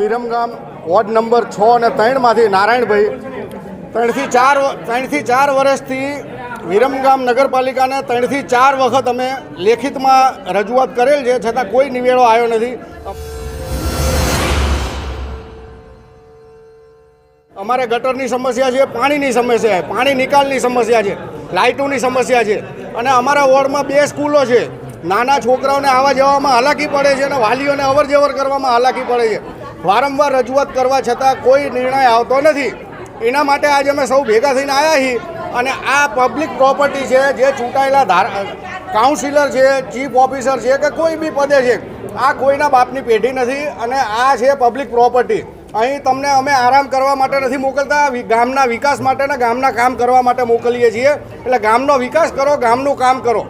Viramgam ward number છ અને ત્રણમાંથી નારાયણભાઈ. ત્રણથી ચાર ત્રણથી ચાર વર્ષથી વિરમગામ નગરપાલિકાને ત્રણથી ચાર વખત અમે લેખિતમાં રજૂઆત કરેલ છે, છતાં કોઈ નિવેડો આવ્યો નથી. અમારે ગટરની સમસ્યા છે, પાણીની સમસ્યા છે, પાણી નિકાલની સમસ્યા છે, લાઇટોની સમસ્યા છે. અને અમારા વોર્ડમાં બે સ્કૂલો છે. નાના છોકરાઓને આવવા જવામાં હાલાકી પડે છે અને વાલીઓને અવર જવર કરવામાં હાલાકી પડે છે. વારંવાર રજૂઆત કરવા છતાં કોઈ નિર્ણય આવતો નથી. એના માટે આજે અમે સૌ ભેગા થઈને આવ્યા છીએ અને આ પબ્લિક પ્રોપર્ટી છે, જે ચૂંટાયેલા કાઉન્સિલર છે ચીફ ઓફિસર છે કે કોઈ બી પદે છે, આ કોઈના બાપની પેઢી નથી અને આ છે પબ્લિક પ્રોપર્ટી અહીં તમને અમે આરામ કરવા માટે નથી મોકલતા ગામના વિકાસ માટે ને ગામના કામ કરવા માટે મોકલીએ છીએ. એટલે ગામનો વિકાસ કરો, ગામનું કામ કરો.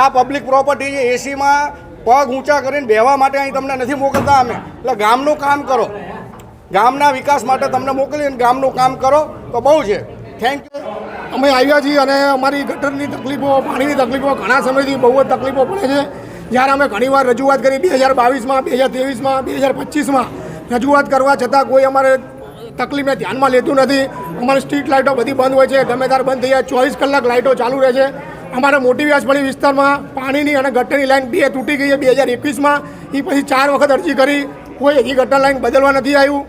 આ પબ્લિક પ્રોપર્ટી છે એસીમાં પગ ઊંચા કરીને બેહવા માટે અહીં તમને નથી મોકલતા અમે. એટલે ગામનું કામ કરો. ગામના વિકાસ માટે તમને મોકલીને ગામનું કામ કરો. તો બહુ છે. થેન્ક યુ અમે આવ્યા છીએ અને અમારી ગટરની તકલીફો, પાણીની તકલીફો ઘણા સમયથી બહુ જ તકલીફો પડે છે. જ્યારે અમે ઘણીવાર રજૂઆત કરી બે હજાર બાવીસમાં, બે હજાર ત્રેવીસમાં, બે હજાર પચીસમાં. રજૂઆત કરવા છતાં કોઈ અમારે તકલીફને ધ્યાનમાં લેતું નથી. અમારી સ્ટ્રીટ લાઇટો બધી બંધ હોય છે. ગમે ત્યારે બંધ થઈ જાય. ચોવીસ કલાક લાઇટો ચાલુ રહે છે. અમારા મોટી વ્યાસપડી વિસ્તારમાં પાણીની અને ગટરની લાઈન બે તૂટી ગઈ છે બે હજાર એકવીસમાં. એ પછી ચાર વખત અરજી કરી. કોઈ હજી ગટર લાઈન બદલવા નથી આવ્યું.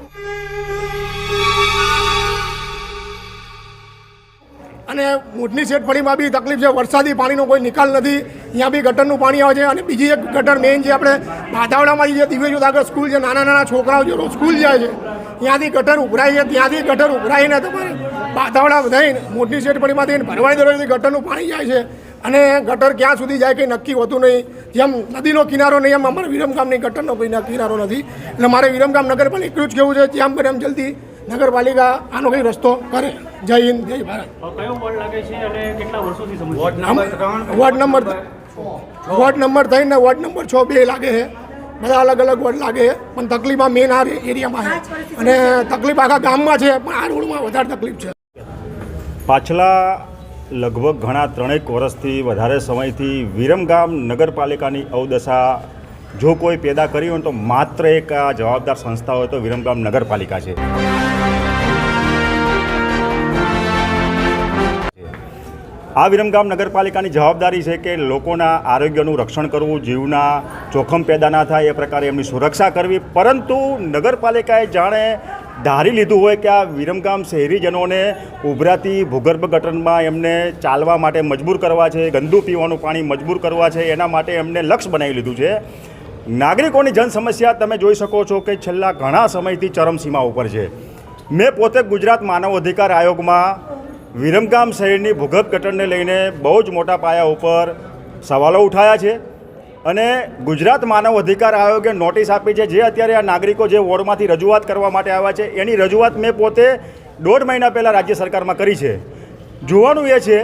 અને મોટની શેઠફળીમાં બી તકલીફ છે. વરસાદી પાણીનો કોઈ નિકાલ નથી. ત્યાં બી ગટરનું પાણી આવે છે. અને બીજી એક ગટર મેઇન છે આપણે બાધાવડામાં જે દિવ્યજોત આગળ સ્કૂલ છે. નાના નાના છોકરાઓ જે સ્કૂલ જાય છે. ત્યાંથી ગટર ઉભરાય છે. ત્યાંથી ગટર ઉભરાઈને તમારે બાધાવડા થઈને મોટી શેઠફળીમાંથી ભરવાઈ દરવાજેથી ગટરનું પાણી જાય છે. અને ગટર ક્યાં સુધી જાય કંઈ નક્કી હોતું નહીં. જેમ નદીનો કિનારો નહીં એમ અમારે વિરમગામની ગટરનો કોઈ કિનારો નથી. એટલે મારે વિરમગામ નગરપાલિકા એટલું જ કહેવું છે જેમ પણ એમ જલ્દી નગરપાલિકા આનો કંઈ રસ્તો કરે. જય હિન્દ જય ભારત. વોર્ડ લાગે છે અને કેટલા વર્ષોથી સમસ્યા આમ વોર્ડ નંબર વોર્ડ નંબર થઈને વોર્ડ નંબર છ બે લાગે છે. બધા અલગ અલગ વોર્ડ લાગે છે પણ તકલીફ આ મેન આ એરિયામાં છે. અને તકલીફ આખા ગામમાં છે પણ આ રોડમાં વધારે તકલીફ છે. પાછલા લગભગ ઘણા ત્રણેક વર્ષથી વધારે સમયથી વિરમગામ નગરપાલિકાની અવદશા જો કોઈ પેદા કરી હોય તો માત્ર એક આ જવાબદાર સંસ્થા હોય તો વિરમગામ નગરપાલિકા છે. આ વિરમગામ નગરપાલિકાની જવાબદારી છે કે લોકોના આરોગ્યનું રક્ષણ કરવું, જીવના જોખમ પેદા ના થાય એ પ્રકારે એમની સુરક્ષા કરવી. પરંતુ નગરપાલિકાએ જાણે ધારી લીધું હોય કે આ વિરમગામ શહેરીજનોને ઉભરાતી ભૂગર્ભ ગટરમાં એમને ચાલવા માટે મજબૂર કરવા છે, ગંદુ પીવાનું પાણી મજબૂર કરવા છે, એના માટે એમને લક્ષ્ય બનાવી લીધું છે. નાગરિકોની જન સમસ્યા તમે જોઈ શકો છો કે છેલ્લા ઘણા સમયથી ચરમસીમા ઉપર છે. મેં પોતે ગુજરાત માનવ અધિકાર આયોગમાં વિરમગામ શહેરની ભૂગર્ભ ગટરને લઈને બહુ જ મોટા પાયા ઉપર સવાલો ઉઠાયા છે. અને ગુજરાત માનવ અધિકાર આયોગે નોટિસ આપી છે જે અત્યારે આ નાગરિકો જે વોર્ડમાંથી રજૂઆત કરવા માટે આવ્યા છે, એની રજૂઆત મેં પોતે દોઢ મહિના પહેલાં રાજ્ય સરકારમાં કરી છે. જોવાનું એ છે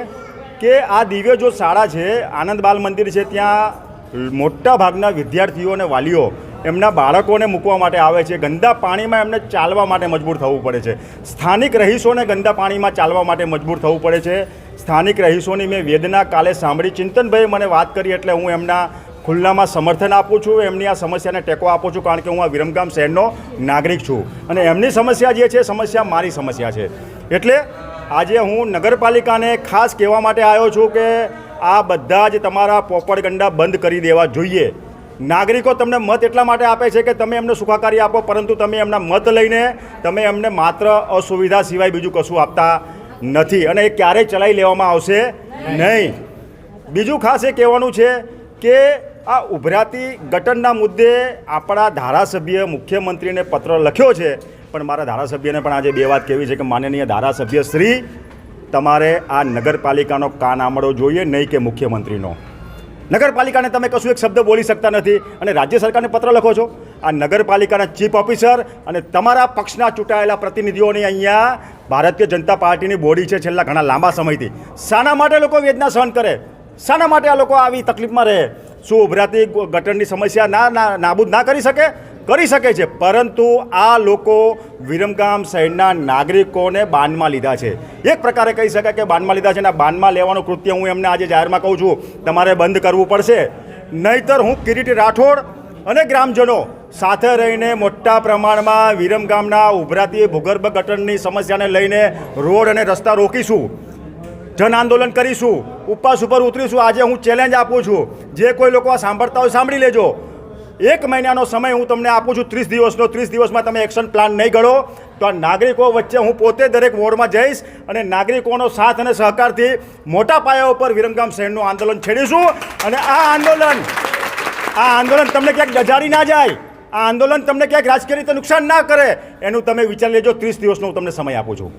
કે આ દિવ્ય જો શાળા છે, આનંદ બાલ મંદિર છે, ત્યાં મોટા ભાગના વિદ્યાર્થીઓ અને વાલીઓ એમના બાળકોને મૂકવા માટે આવે છે. ગંદા પાણીમાં એમને ચાલવા માટે મજબૂર થવું પડે છે. સ્થાનિક રહીશોને ગંદા પાણીમાં ચાલવા માટે મજબૂર થવું પડે છે. સ્થાનિક રહીશોની મેં વેદના કાલે સાંભળી. ચિંતનભાઈ મને વાત કરી એટલે હું એમના ખુલ્લામાં સમર્થન આપું છું, એમની આ સમસ્યાને ટેકો આપું છું કારણ કે હું આ વિરમગામ શહેરનો નાગરિક છું. અને એમની સમસ્યા જે છે સમસ્યા મારી સમસ્યા છે. એટલે આજે હું નગરપાલિકાને ખાસ કહેવા માટે આવ્યો છું કે આ બધા જ તમારા પોપડ ગંડા બંધ કરી દેવા જોઈએ. નાગરિકો તમને મત એટલા માટે આપે છે કે તમે એમને સુખાકારી આપો, પરંતુ તમે એમના મત લઈને તમે એમને માત્ર અસુવિધા સિવાય બીજું કશું આપતા નથી. અને એ ક્યારેય ચલાવી લેવામાં આવશે નહીં. બીજું ખાસ એ કહેવાનું છે કે આ ઉભરાતી ગટરના મુદ્દે આપણા ધારાસભ્ય મુખ્યમંત્રીને પત્ર લખ્યો છે. પણ મારા ધારાસભ્યને પણ આજે બે વાત કહેવી છે કે માનનીય ધારાસભ્ય શ્રી, તમારે આ નગરપાલિકાનો કાન આમળો જોઈએ, નહીં કે મુખ્યમંત્રીનો. નગરપાલિકાને તમે કશું એક શબ્દ બોલી શકતા નથી અને રાજ્ય સરકારને પત્ર લખો છો. આ નગરપાલિકાના ચીફ ઓફિસર અને તમારા પક્ષના ચૂંટાયેલા પ્રતિનિધિઓની અહીંયા ભારતીય જનતા પાર્ટીની બોડી છે છેલ્લા ઘણા લાંબા સમયથી. શાના માટે લોકો વેદના સહન કરે. શાના માટે આ લોકો આવી તકલીફમાં રહે. શું ઉભરાતી ગટરની સમસ્યા ના નાબૂદ ના કરી શકે? કરી શકે છે. પરંતુ આ લોકો વિરમગામ શહેરના નાગરિકોને બાનમાં લીધા છે. એક પ્રકારે કહી શકાય કે બાનમાં લીધા છે અને બાંધમાં લેવાનું કૃત્ય હું એમને આજે જાહેરમાં કહું છું. તમારે બંધ કરવું પડશે. નહીતર હું કિરીટ રાઠોડ અને ગ્રામજનો સાથે રહીને મોટા પ્રમાણમાં વિરમગામના ઉભરાતી ભૂગર્ભ ગટરની સમસ્યાને લઈને રોડ અને રસ્તા રોકીશું. જન આંદોલન કરીશું, ઉપવાસ ઉપર ઉતરીશું, આજે હું ચેલેન્જ આપું છું. જે કોઈ લોકો આ સાંભળતા હોય સાંભળી લેજો. એક મહિનાનો સમય હું તમને આપું છું, ત્રીસ દિવસનો, ત્રીસ દિવસમાં તમે એક્શન પ્લાન નહીં ઘડો તો આ નાગરિકો વચ્ચે હું પોતે દરેક વોર્ડમાં જઈશ અને નાગરિકોનો સાથ અને સહકારથી મોટા પાયા ઉપર વિરમગામ શહેરનું આંદોલન છેડીશું. અને આ આંદોલન આ આંદોલન તમને ક્યાંક ગજાડી ના જાય, આ આંદોલન તમને ક્યાંક રાજકીય રીતે નુકસાન ના કરે, એનું તમે વિચાર લેજો, ત્રીસ દિવસનો હું તમને સમય આપું છું.